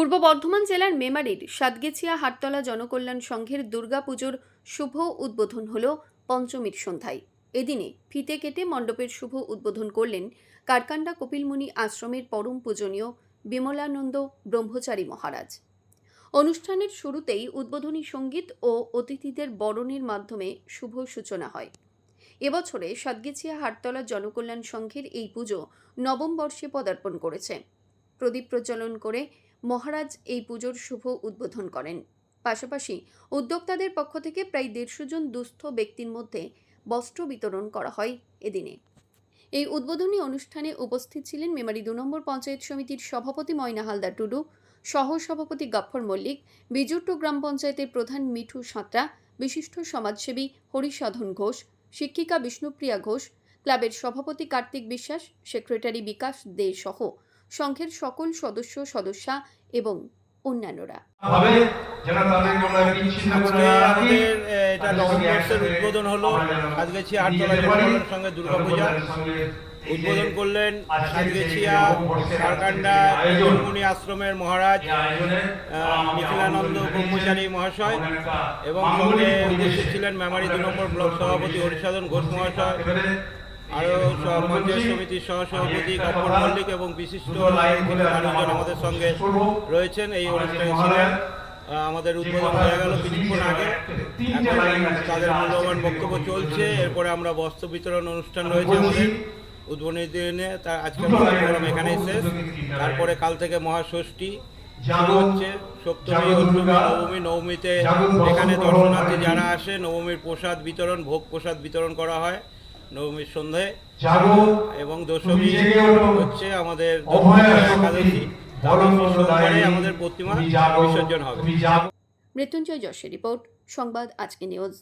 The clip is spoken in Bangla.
পূর্ব বর্ধমান জেলার মেমারির সাতগেছিয়া হাটতলা জনকল্যাণ সংঘের দুর্গাপুজোর শুভ উদ্বোধন হল পঞ্চমীর সন্ধ্যায়। এদিনে ফিতে কেটে মণ্ডপের শুভ উদ্বোধন করলেন কারকান্ডা কপিলমুনি আশ্রমের পরম পূজনীয় বিমলানন্দ ব্রহ্মচারী মহারাজ। অনুষ্ঠানের শুরুতেই উদ্বোধনী সংগীত ও অতিথিদের বরণের মাধ্যমে শুভ সূচনা হয়। এবছরে সাতগেছিয়া হাটতলা জনকল্যাণ সংঘের এই পুজো নবম বর্ষে পদার্পণ করেছে। প্রদীপ প্রজ্বলন করে মহারাজ এই পুজোর শুভ উদ্বোধন করেন। পাশাপাশি উদ্যোক্তাদের পক্ষ থেকে প্রায় দেড়শো জন দুস্থ ব্যক্তির মধ্যে বস্ত্র বিতরণ করা হয় এদিনে। এই উদ্বোধনী অনুষ্ঠানে উপস্থিত ছিলেন মেমারি দু নম্বর পঞ্চায়েত সমিতির সভাপতি ময়না হালদার টুডু সহ সভাপতি গাফর মল্লিক, বিজুট্টু গ্রাম পঞ্চায়েতের প্রধান মিঠু সাঁতরা, বিশিষ্ট সমাজসেবী হরিসাধন ঘোষ, শিক্ষিকা বিষ্ণুপ্রিয়া ঘোষ, ক্লাবের সভাপতি কার্তিক বিশ্বাস, সেক্রেটারি বিকাশ দে সহ সংঘের সকল সদস্য সদস্যা এবং অন্যান্যরা। আমাদের এটা নবম বর্ষের উদ্বোধন হলো আজকেছি আটতলা সঙ্গে দুর্গাপূজা উদ্বোধন করলেন সাতগেছিয়া ঝাড়খান্ডা মুনি আশ্রমের মহারাজ নিখিলানন্দ ব্রহ্মচারী মহাশয় এবং সঙ্গে উপস্থিত ছিলেন মেমারি দু নম্বর ব্লক সভাপতি হরিসাধন ঘোষ মহাশয় আরও সহ- সমিতির সহসভাপতি গফর মল্লিক এবং বিশিষ্ট মানুষজন আমাদের সঙ্গে রয়েছেন। এই অনুষ্ঠানে ছিলেন আমাদের উদ্বোধন হয়ে গেল কিছুক্ষণ আগে। তাদের মূল্যবান বক্তব্য চলছে। এরপরে আমরা বস্ত্র বিতরণ অনুষ্ঠান রয়েছে আমাদের। উদ্বোধনী। দিনে তার আজকের প্রোগ্রাম এখানেই শেষ। তারপরে কাল থেকে মহাষষ্ঠী শুরু হচ্ছে। সপ্তমী অষ্টমী নবমী নবমীতে এখানে দর্শনার্থী যারা আসে নবমীর প্রসাদ বিতরণ ভোগ প্রসাদ বিতরণ করা হয়। নবমীর সন্ধ্যায় জাগো এবং দশমী হচ্ছে আমাদের একাদশী। সোমবারে প্রতিমা বিসর্জন হবে। মৃত্যুঞ্জয় যশের রিপোর্ট সংবাদ আজকে নিউজ।